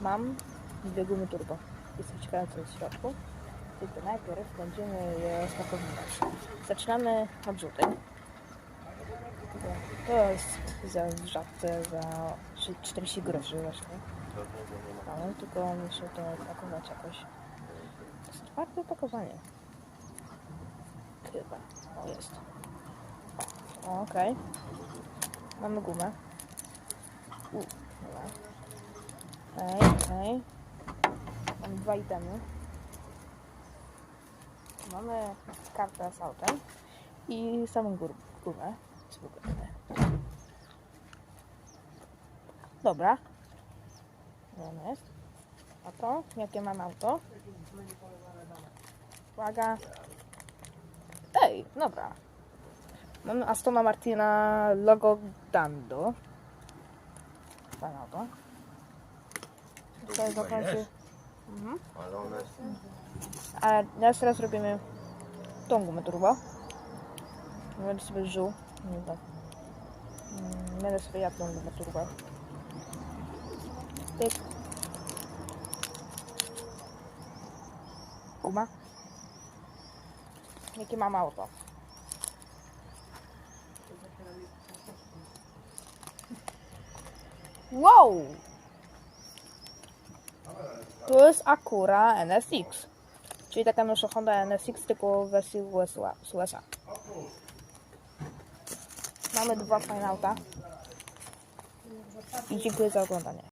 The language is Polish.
mam dwie gumy turbo. Jestem ciekawa co jest w środku. Tylko najpierw będziemy je spakowywać. Zaczynamy od żółtej. To jest za żabce za trzy- 40 groszy właśnie. Ale tylko muszę to pakować jakoś. To jest twarde opakowanie. Chyba. O, jest. Okej. Mamy gumę. U, dobra. Okej, okej. Mam dwa itemy. Mamy kartę z i samą gór, gumę. Spokojnie. Dobra. Ona jest? A to? Jakie mam auto? Uwaga. Ej, dobra. Mamy Astona Martina logo Dando. Fajne auto. Zakończy. jest. Mhm. Ale ona jest... Ale teraz, teraz robimy tą gumę turbo. Będę sobie żył. Nie wiem. Będę sobie jadł tą gumę turbo. Guma. Jakie? Wow! Jest Acura NSX. Czyli taka nasza Honda NSX tylko w wersji USA. USA. Mamy dwa fajne auta. I dziękuję za oglądanie.